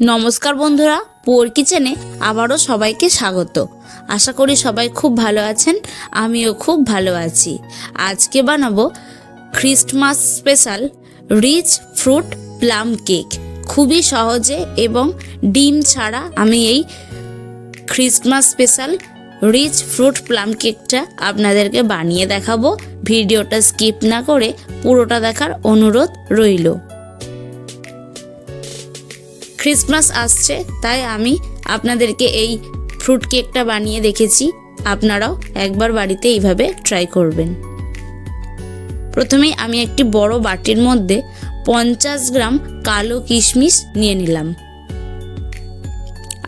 নমস্কার বন্ধুরা পোর কিচেনে আবারও সবাইকে স্বাগত। আশা করি সবাই খুব ভালো আছেন, আমিও খুব ভালো আছি। আজকে বানাবো Christmas special rich fruit plum cake. খুবই সহজে এবং ডিম ছাড়া আমি এই Christmas special rich fruit plum কেকটা আপনাদেরকে বানিয়ে দেখাবো। ভিডিওটা স্কিপ না করে পুরোটা দেখার অনুরোধ রইল। ক্রিসমাস আসছে, তাই আমি আপনাদেরকে এই ফ্রুট কেকটা বানিয়ে দেখেছি। আপনারাও একবার বাড়িতে এইভাবে ট্রাই করবেন। প্রথমেই আমি একটি বড় বাটির মধ্যে পঞ্চাশ গ্রাম কালো কিশমিশ নিয়ে নিলাম।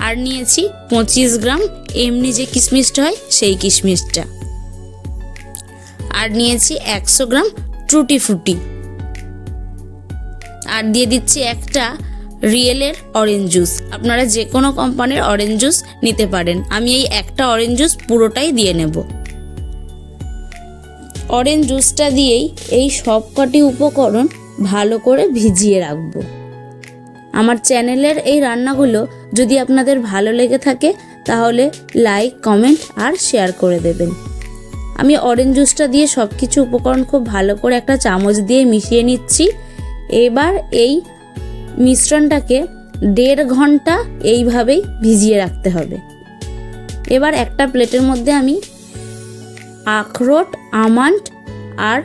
আর নিয়েছি পঁচিশ গ্রাম এমনি যে কিশমিশটা হয়, সেই কিশমিশটা। আর নিয়েছি একশো গ্রাম ট্রুটি ফুটি আর দিয়ে দিচ্ছি একটা রিয়েলের অরেঞ্জ জুস আপনারা যে কোনো কোম্পানির অরেঞ্জ জুস নিতে পারেন। আমি এই একটা অরেঞ্জ জুস পুরোটাই দিয়ে নেব। অরেঞ্জ জুসটা দিয়েই এই সব কটি উপকরণ ভালো করে ভিজিয়ে রাখব। আমার চ্যানেলের এই রান্নাগুলো যদি আপনাদের ভালো লেগে থাকে, তাহলে লাইক কমেন্ট আর শেয়ার করে দেবেন। আমি অরেঞ্জ জুসটা দিয়ে সব কিছু উপকরণ খুব ভালো করে একটা চামচ দিয়ে মিশিয়ে নিচ্ছি। এবার এই মিশ্রণটাকে দেড় ঘণ্টা এইভাবেই ভিজিয়ে রাখতে হবে। এবার একটা প্লেটের মধ্যে আমি আখরোট, আমান্ড আর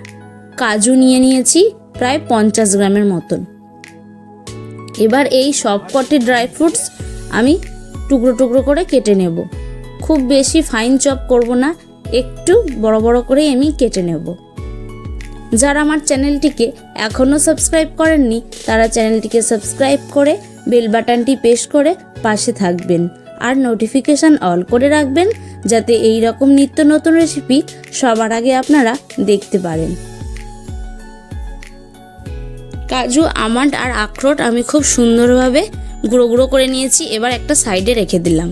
কাজু নিয়ে নিয়েছি প্রায় পঞ্চাশ গ্রামের মতন। এবার এই সব কটি ড্রাই ফ্রুটস আমি টুকরো টুকরো করে কেটে নেব। খুব বেশি ফাইন চপ করব না, একটু বড় বড় করেই আমি কেটে নেব। যারা আমার চ্যানেলটিকে এখনও সাবস্ক্রাইব করেননি, তারা চ্যানেলটিকে সাবস্ক্রাইব করে বেল বাটনটি প্রেস করে পাশে থাকবেন আর নোটিফিকেশান অল করে রাখবেন যাতে এই রকম নিত্য নতুন রেসিপি সবার আগে আপনারা দেখতে পারেন। কাজু, আমান্ড আর আখরোট আমি খুব সুন্দরভাবে গুঁড়ো গুঁড়ো করে নিয়েছি, এবার একটা সাইডে রেখে দিলাম।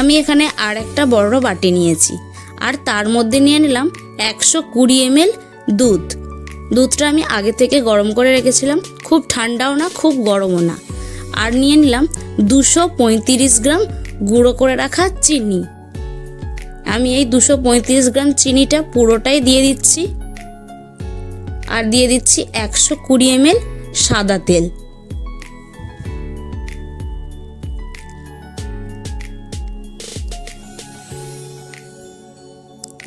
আমি এখানে আর একটা বড় বাটি নিয়েছি, আর তার মধ্যে নিয়ে নিলাম একশো কুড়ি এমএল দুধ। দুধটা আমি আগে থেকে গরম করে রেখেছিলাম। খুব ঠান্ডাও না, খুব গরমও না। আর নিয়ে নিলাম দুশো পঁয়ত্রিশ গ্রাম গুঁড়ো করে রাখা চিনি। আমি এই দুশো পঁয়ত্রিশ গ্রাম চিনিটা পুরোটাই দিয়ে দিচ্ছি। আর দিয়ে দিচ্ছি একশো কুড়ি এমএল সাদা তেল।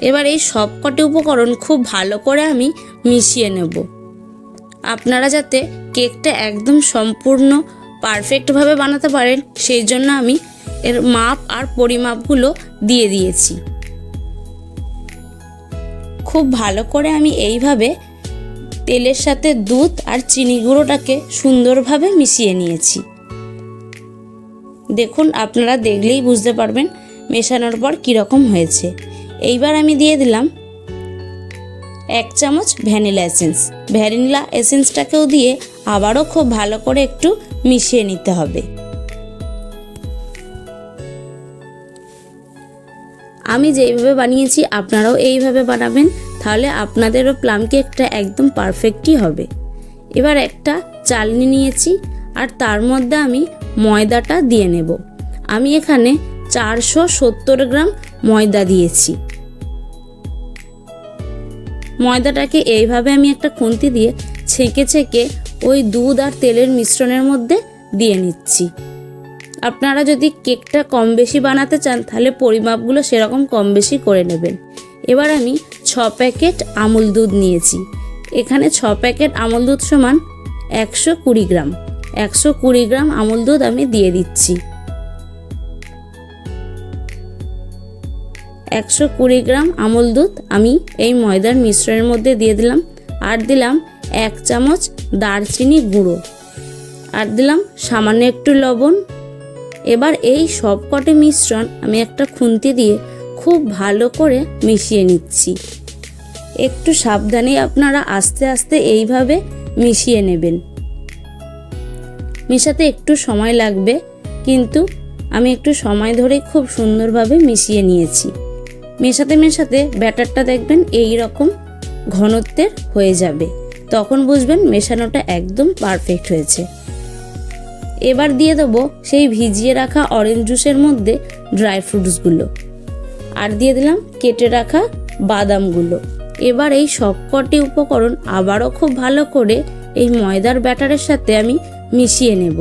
এবার এই সবকটি উপকরণ খুব ভালো করে আমি মিশিয়ে নেব। আপনারা যাতে কেকটা একদম সম্পূর্ণ পারফেক্টভাবে বানাতে পারেন, সেই জন্য আমি এর মাপ আর পরিমাপগুলো দিয়ে দিয়েছি। খুব ভালো করে আমি এইভাবে তেলের সাথে দুধ আর চিনি গুঁড়োটাকে সুন্দরভাবে মিশিয়ে নিয়েছি। দেখুন, আপনারা দেখলেই বুঝতে পারবেন মেশানোর পর কীরকম হয়েছে। এইবার আমি দিয়ে দিলাম এক চামচ ভ্যানিলা এসেন্স। ভ্যানিলা এসেন্সটাকেও দিয়ে আবারও খুব ভালো করে একটু মিশিয়ে নিতে হবে। আমি যেইভাবে বানিয়েছি আপনারাও এইভাবে বানাবেন, তাহলে আপনাদেরও প্লাম কেকটা একদম পারফেক্টই হবে। এবার একটা চালনি নিয়েছি, আর তার মধ্যে আমি ময়দাটা দিয়ে নেব। আমি এখানে চারশো সত্তর গ্রাম ময়দা দিয়েছি। ময়দাটাকে এইভাবে আমি একটা খুন্তি দিয়ে ছেঁকে ছেঁকে ওই দুধ আর তেলের মিশ্রণের মধ্যে দিয়ে নিচ্ছি। আপনারা যদি কেকটা কম বেশি বানাতে চান, তাহলে পরিমাপগুলো সেরকম কম বেশি করে নেবেন। এবার আমি ছ প্যাকেট আমুল দুধ নিয়েছি। এখানে ছ প্যাকেট আমুল দুধ সমান একশো কুড়ি গ্রাম। একশো কুড়ি গ্রাম আমুল দুধ আমি দিয়ে দিচ্ছি। একশো কুড়ি গ্রাম আমুল দুধ আমি এই ময়দার মিশ্রণের মধ্যে দিয়ে দিলাম। আর দিলাম এক চামচ দারচিনি গুঁড়ো। আর দিলাম সামান্য একটু লবণ। এবার এই সবকটি মিশ্রণ আমি একটা খুন্তি দিয়ে খুব ভালো করে মিশিয়ে নিচ্ছি। একটু সাবধানে আপনারা আস্তে আস্তে এইভাবে মিশিয়ে নেবেন। মেশাতে একটু সময় লাগবে, কিন্তু আমি একটু সময় ধরে খুব সুন্দরভাবে মিশিয়ে নিয়েছি। মেশাতে মেশাতে ব্যাটারটা দেখবেন এই রকম ঘনত্বের হয়ে যাবে। তখন বুঝবেন মেশানোটা একদম পারফেক্ট হয়েছে। এবার দিয়ে দেবো সেই ভিজিয়ে রাখা অরেঞ্জ জুসের মধ্যে ড্রাই ফ্রুটসগুলো আর দিয়ে দিলাম কেটে রাখা বাদামগুলো এবার এই সবকটি উপকরণ আবারও খুব ভালো করে এই ময়দার ব্যাটারের সাথে আমি মিশিয়ে নেব।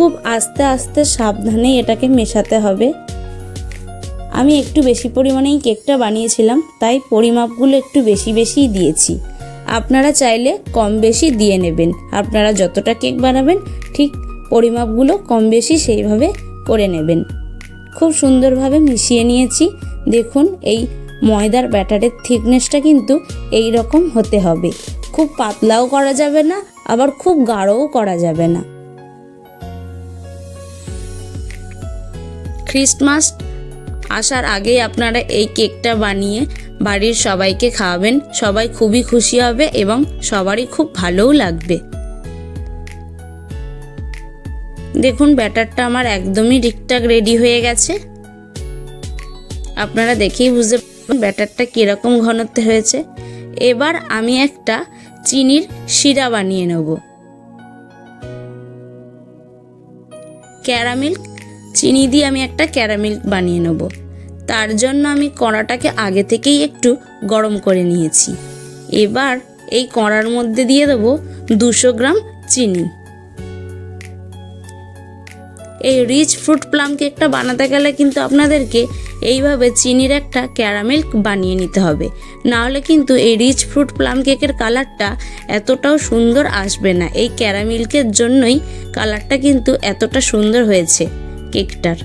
খুব আস্তে আস্তে সাবধানে এটাকে মেশাতে হবে। আমি একটু বেশি পরিমাণেই কেকটা বানিয়েছিলাম, তাই পরিমাপগুলো একটু বেশি বেশিই দিয়েছি। আপনারা চাইলে কম বেশি দিয়ে নেবেন। আপনারা যতটা কেক বানাবেন, ঠিক পরিমাপগুলো কম বেশি সেইভাবে করে নেবেন। খুব সুন্দরভাবে মিশিয়ে নিয়েছি। দেখুন, এই ময়দার ব্যাটারের থিকনেসটা কিন্তু এই রকম হতে হবে। খুব পাতলাও করা যাবে না, আবার খুব গাঢ়ও করা যাবে না। খ্রিস্টমাস আসার আগেই আপনারা এই কেকটা বানিয়ে বাড়ির সবাইকে খাওয়াবেন। সবাই খুবই খুশি হবে এবং সবারই খুব ভালোও লাগবে। দেখুন, ব্যাটারটা আমার একদমই ঠিকঠাক রেডি হয়ে গেছে। আপনারা দেখেই বুঝতে পারবেন ব্যাটারটা কীরকম ঘনত্ব হয়েছে। এবার আমি একটা চিনির শিরা বানিয়ে নেব। ক্যারামিল চিনি দিয়ে আমি একটা ক্যারামিল বানিয়ে নেব। তার জন্য আমি কড়াটাকে আগে থেকেই একটু গরম করে নিয়েছি। এবার এই কড়ার মধ্যে দিয়ে দেবো দুশো গ্রাম চিনি। এই রিচ ফ্রুট প্লাম কেকটা বানাতে গেলে কিন্তু আপনাদেরকে এইভাবে চিনির একটা ক্যারামেল বানিয়ে নিতে হবে। না হলে কিন্তু এই রিচ ফ্রুট প্লাম কেকের কালারটা এতটাও সুন্দর আসবে না। এই ক্যারামিল্কের জন্যই কালারটা কিন্তু এতটা সুন্দর হয়েছে। কেকটার।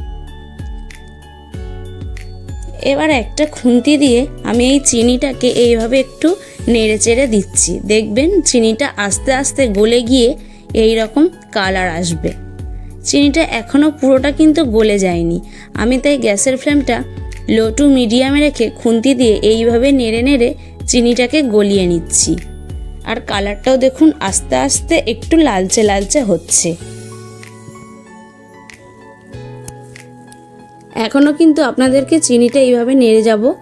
এবার একটা খুন্তি দিয়ে আমি এই চিনিটাকে এইভাবে একটু নেড়ে চেড়ে দিচ্ছি। দেখবেন চিনিটা আস্তে আস্তে গলে গিয়ে এই রকম কালার আসবে। চিনিটা এখনও পুরোটা কিন্তু গলে যায়নি। আমি তাই গ্যাসের ফ্লেমটা লো টু মিডিয়ামে রেখে খুন্তি দিয়ে এইভাবে নেড়ে নেড়ে চিনিটাকে গলিয়ে নিচ্ছি। আর কালারটাও দেখুন আস্তে আস্তে একটু লালচে লালচে হচ্ছে। এখনও কিন্তু আপনাদেরকে চিনিটা এইভাবে নেড়ে যাব।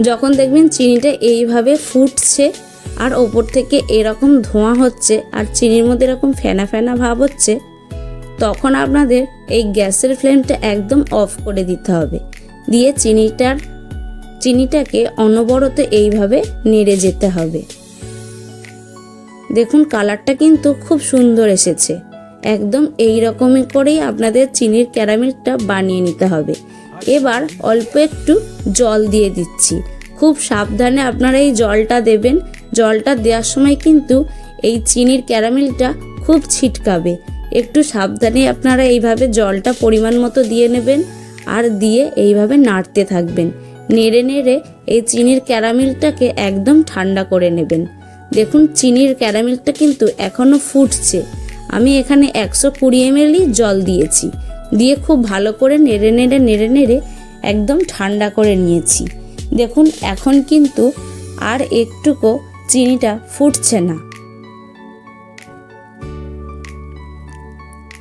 যখন দেখবেন চিনিটা এইভাবে ফুটছে আর ওপর থেকে এরকম ধোঁয়া হচ্ছে আর চিনির মধ্যে এরকম ফেনা ফেনা ভাব হচ্ছে, তখন আপনাদের এই গ্যাসের ফ্লেমটা একদম অফ করে দিতে হবে। দিয়ে চিনিটার, চিনিটাকে অনবরত এইভাবে নেড়ে যেতে হবে। দেখুন কালারটা কিন্তু খুব সুন্দর এসেছে। একদম এই রকমই করেই আপনাদের চিনির ক্যারামেলটা বানিয়ে নিতে হবে। এবার অল্প একটু জল দিয়ে দিচ্ছি। খুব সাবধানে আপনারা এই জলটা দেবেন। জলটা দেওয়ার সময় কিন্তু এই চিনির ক্যারামেলটা খুব ছিটকাবে। একটু সাবধানে আপনারা এইভাবে জলটা পরিমাণ মতো দিয়ে নেবেন আর দিয়ে এইভাবে নাড়তে থাকবেন। নেড়ে নেড়ে এই চিনির ক্যারামেলটাকে একদম ঠান্ডা করে নেবেন। দেখুন, চিনির ক্যারামেলটা কিন্তু এখনও ফুটছে। আমি এখানে একশো কুড়ি এমএলই জল দিয়েছি। দিয়ে খুব ভালো করে নেড়ে নেড়ে নেড়ে নেড়ে একদম ঠান্ডা করে নিয়েছি। দেখুন, এখন কিন্তু আর একটুকু চিনিটা ফুটছে না।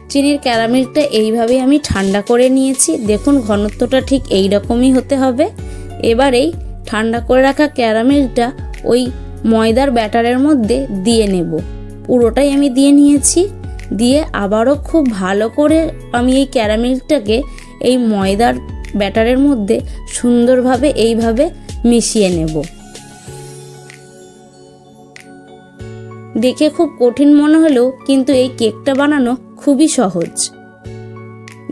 চিনির ক্যারামেলটা এইভাবেই আমি ঠান্ডা করে নিয়েছি। দেখুন, ঘনত্বটা ঠিক এই রকমই হতে হবে। এবার এই ঠান্ডা করে রাখা ক্যারামেলটা ওই ময়দার ব্যাটারের মধ্যে দিয়ে নেব। পুরোটাই আমি দিয়ে নিয়েছি। দিয়ে আবারও খুব ভালো করে আমি এই ক্যারামেলটাকে এই ময়দার ব্যাটারের মধ্যে সুন্দরভাবে এইভাবে মিশিয়ে নেব। দেখে খুব কঠিন মনে হলেও কিন্তু এই কেকটা বানানো খুবই সহজ।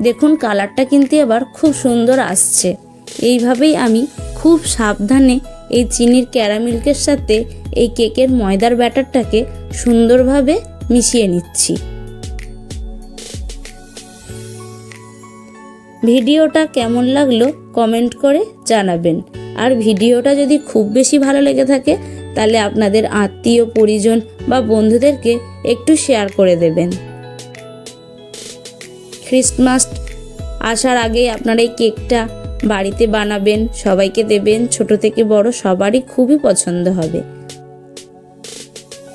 দেখুন কালারটা কিন্তু এবার খুব সুন্দর আসছে। এইভাবেই আমি খুব সাবধানে এই চিনির ক্যারামিল্কের সাথে এই কেকের ময়দার ব্যাটারটাকে সুন্দরভাবে মিশিয়ে নিচ্ছি। ভিডিওটা কেমন লাগল কমেন্ট করে জানাবেন। আর ভিডিওটা যদি খুব বেশি ভালো লেগে থাকে, তাহলে আপনাদের আত্মীয়, পরিজন বা বন্ধুদেরকে একটু শেয়ার করে দেবেন। খ্রিস্টমাস আসার আগে আপনারা এই কেকটা বাড়িতে বানাবেন, সবাইকে দেবেন, ছোট থেকে বড় সবারই খুবই পছন্দ হবে।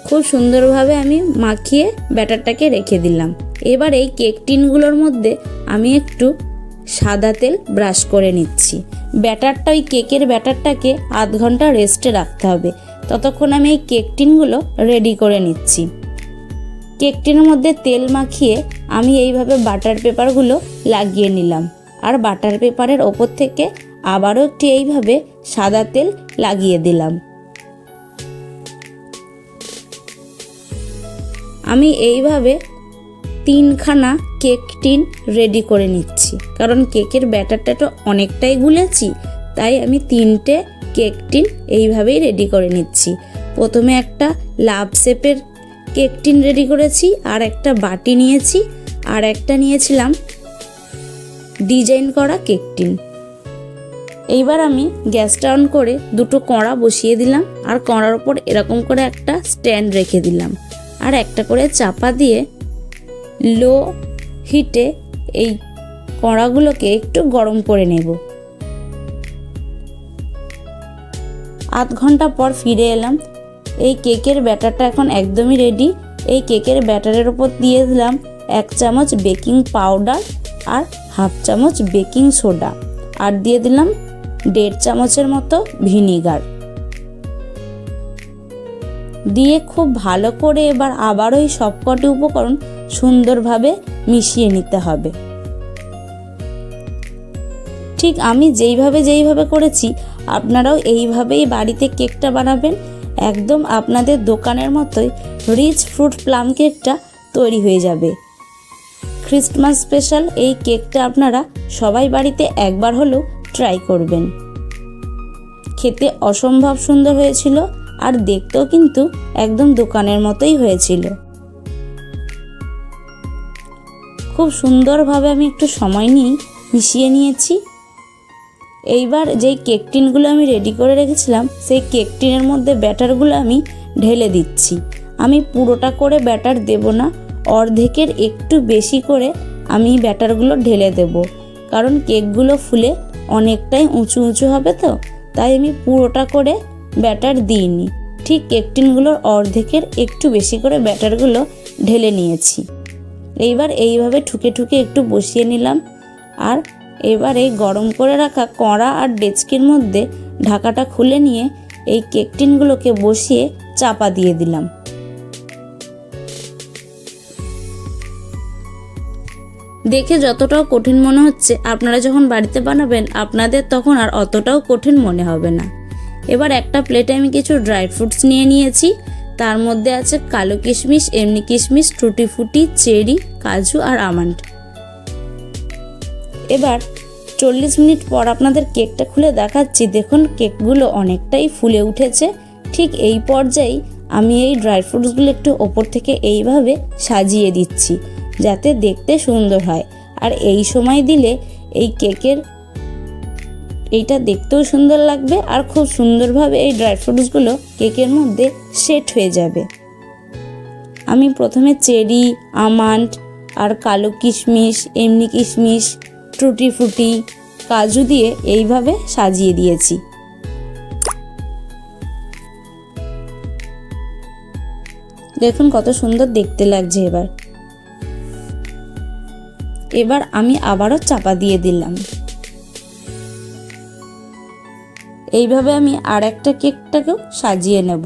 খুব সুন্দরভাবে আমি মাখিয়ে ব্যাটারটাকে রেখে দিলাম। এবার এই কেক টিনগুলোর মধ্যে আমি একটু সাদা তেল ব্রাশ করে নিচ্ছি। ব্যাটারটা, ওই কেকের ব্যাটারটাকে আধ ঘণ্টা রেস্টে রাখতে হবে। ততক্ষণ আমি এই কেক টিনগুলো রেডি করে নিচ্ছি। কেকটির মধ্যে তেল মাখিয়ে আমি এইভাবে বাটার পেপারগুলো লাগিয়ে নিলাম। আর বাটার পেপারের ওপর থেকে আবারও একটি এইভাবে সাদা তেল লাগিয়ে দিলাম। আমি এইভাবে তিনখানা কেক টিন রেডি করে নিচ্ছি। কারণ কেকের ব্যাটারটা তো অনেকটাই গুলেছি, তাই আমি তিনটে কেক টিন এইভাবেই রেডি করে নিচ্ছি। প্রথমে একটা লাভ শেপের কেক টিন রেডি করেছি, আর একটা বাটি নিয়েছি, আর একটা নিয়েছিলাম ডিজাইন করা কেক টিন। এইবার আমি গ্যাসটা অন করে দুটো কড়া বসিয়ে দিলাম, আর কড়ার ওপর এরকম করে একটা স্ট্যান্ড রেখে দিলাম। আর একটা করে চাপা দিয়ে লো হিটে এই কড়াগুলোকে একটু গরম করে নেব। আধ ঘণ্টা পর ফিরে এলাম। এই কেকের ব্যাটারটা এখন একদমই রেডি এই কেকের ব্যাটারের ওপর দিয়ে দিলাম এক চামচ বেকিং পাউডার আর হাফ চামচ বেকিং সোডা। আর দিয়ে দিলাম দেড় চামচের মতো ভিনিগার। দিয়ে খুব ভালো করে এবার আবারও এই সবকটি উপকরণ সুন্দরভাবে মিশিয়ে নিতে হবে। ঠিক আমি যেইভাবে যেইভাবে করেছি, আপনারাও এইভাবেই বাড়িতে কেকটা বানাবেন। একদম আপনাদের দোকানের মতোই রিচ ফ্রুট প্লাম কেকটা তৈরি হয়ে যাবে। ক্রিসমাস স্পেশাল এই কেকটা আপনারা সবাই বাড়িতে একবার হলেও ট্রাই করবেন। খেতে অসম্ভব সুন্দর হয়েছিল। আর দেখতেও কিন্তু একদম দোকানের মতোই হয়েছিল। খুব সুন্দরভাবে আমি একটু সময় নিয়ে মিশিয়ে নিয়েছি। এইবার যেই কেক টিনগুলো আমি রেডি করে রেখেছিলাম, সেই কেক টিনের মধ্যে ব্যাটারগুলো আমি ঢেলে দিচ্ছি। আমি পুরোটা করে ব্যাটার দেব না, অর্ধেকের একটু বেশি করে আমি ব্যাটারগুলো ঢেলে দেব। কারণ কেকগুলো ফুলে অনেকটাই উঁচু উঁচু হবে তো, তাই আমি পুরোটা করে ব্যাটার দিইনি। ঠিক কেক টিনগুলোর অর্ধেকের একটু বেশি করে ব্যাটারগুলো ঢেলে নিয়েছি। এইবার এইভাবে ঠুকে ঠুকে একটু বসিয়ে নিলাম। আর এবার এই গরম করে রাখা কড়া আর ডেচকির মধ্যে ঢাকাটা খুলে নিয়ে এই কেকটিনগুলোকে বসিয়ে চাপা দিয়ে দিলাম। দেখে যতটাও কঠিন মনে হচ্ছে, আপনারা যখন বাড়িতে বানাবেন, আপনাদের তখন আর অতটাও কঠিন মনে হবে না। এবার একটা প্লেটে আমি কিছু ড্রাই ফ্রুটস নিয়ে নিয়েছি। তার মধ্যে আছে কালো কিশমিশ, এমনি কিশমিশ, টুটি ফুটি, চেরি, কাজু আর আমন্ড এবার চল্লিশ মিনিট পর আপনাদের কেকটা খুলে দেখাচ্ছি। দেখুন, কেকগুলো অনেকটাই ফুলে উঠেছে। ঠিক এই পর্যায়েই আমি এই ড্রাই ফ্রুটসগুলো একটু ওপর থেকে এইভাবে সাজিয়ে দিচ্ছি, যাতে দেখতে সুন্দর হয়। আর এই সময় দিলে এই কেকের এইটা দেখতেও সুন্দর লাগবে আর খুব সুন্দরভাবে এই ড্রাই ফ্রুটসগুলো কেকের মধ্যে সেট হয়ে যাবে। আমি প্রথমে চেরি, আমান্ড আর কালো কিশমিশ, এমনি কিশমিশ, টুটি ফুটি, কাজু দিয়ে এইভাবে সাজিয়ে দিয়েছি। দেখুন কত সুন্দর দেখতে লাগছে এবার। এবার আমি আবারও চাপা দিয়ে দিলাম। এইভাবে আমি আর একটা কেকটাকেও সাজিয়ে নেব।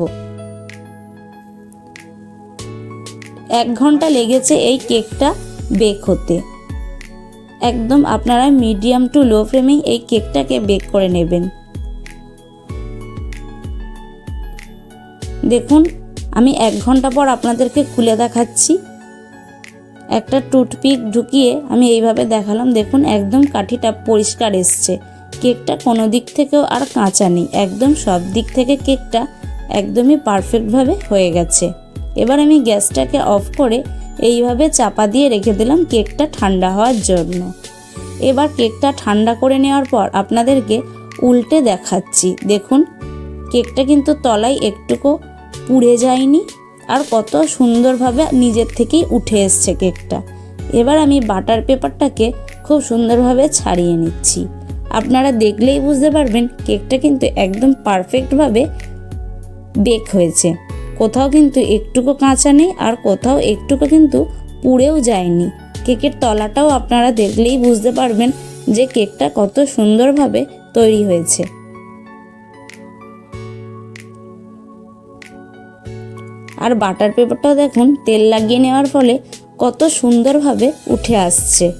এক ঘণ্টা লেগেছে এই কেকটা বেক হতে। একদম আপনারা মিডিয়াম টু লো ফ্লেমেই এই কেকটাকে বেক করে নেবেন। দেখুন, আমি এক ঘণ্টা পর আপনাদেরকে খুলে দেখাচ্ছি। একটা টুথপিক ঢুকিয়ে আমি এইভাবে দেখালাম। দেখুন, একদম কাঠিটা পরিষ্কার এসছে। কেকটা কোনো দিক থেকেও আর কাঁচা নেই। একদম সব দিক থেকে কেকটা একদমই পারফেক্টভাবে হয়ে গেছে। এবার আমি গ্যাসটাকে অফ করে এইভাবে চাপা দিয়ে রেখে দিলাম কেকটা ঠান্ডা হওয়ার জন্য। এবার কেকটা ঠান্ডা করে নেওয়ার পর আপনাদেরকে উল্টে দেখাচ্ছি। দেখুন, কেকটা কিন্তু তলায় একটুকু পুড়ে যায়নি আর কত সুন্দরভাবে নিজের থেকেই উঠে এসছে কেকটা। এবার আমি বাটার পেপারটাকে খুব সুন্দরভাবে ছাড়িয়ে নিচ্ছি। আপনারা দেখলেই বুঝতে পারবেন কেকটা কিন্তু একদম পারফেক্টভাবে বেক হয়েছে। কোথাও কিন্তু একটুকু কাঁচা নেই আর কোথাও একটুকু কিন্তু পুড়েও যায়নি। কেকের তলাটাও আপনারা দেখলেই বুঝতে পারবেন যে কেকটা কত সুন্দরভাবে তৈরি হয়েছে। আর বাটার পেপারটাও দেখুন, তেল লাগিয়ে নেওয়ার ফলে কত সুন্দরভাবে উঠে আসছে।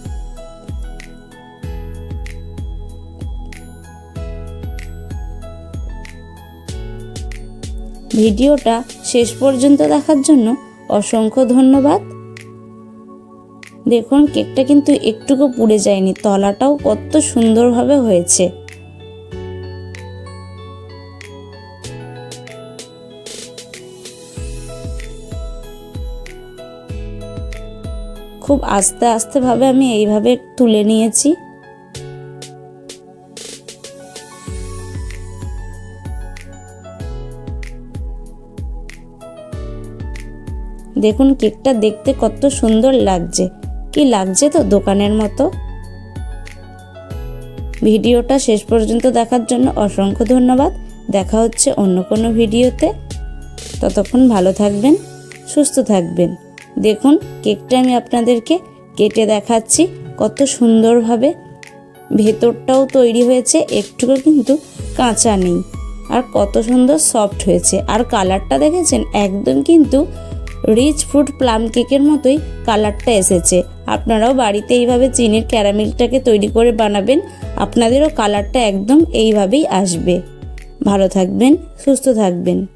ভিডিওটা শেষ পর্যন্ত দেখার জন্য অসংখ্য ধন্যবাদ। দেখুন, কেকটা কিন্তু একটুকু পুড়ে যায়নি, তলাটাও কত সুন্দরভাবে হয়েছে। খুব আস্তে আস্তে ভাবে আমি এইভাবে তুলে নিয়েছি। দেখুন কেকটা দেখতে কত সুন্দর লাগছে। কি লাগছে তো দোকানের মতো? ভিডিওটা শেষ পর্যন্ত দেখার জন্য অসংখ্য ধন্যবাদ। দেখা হচ্ছে অন্য কোনো ভিডিওতে। ততক্ষণ ভালো থাকবেন, সুস্থ থাকবেন। দেখুন কেকটা আমি আপনাদেরকে কেটে দেখাচ্ছি কত সুন্দরভাবে। ভেতরটাও তৈরি হয়েছে, একটুকু কিন্তু কাঁচা নেই। আর কত সুন্দর সফট হয়েছে। আর কালারটা দেখেছেন? একদম কিন্তু রিচ ফ্রুট প্লাম কেকের মতোই কালারটা এসেছে। আপনারাও বাড়িতে এইভাবে চিনির ক্যারামেলটাকে তৈরি করে বানাবেন, আপনাদেরও কালারটা একদম এইভাবেই আসবে। ভালো থাকবেন, সুস্থ থাকবেন।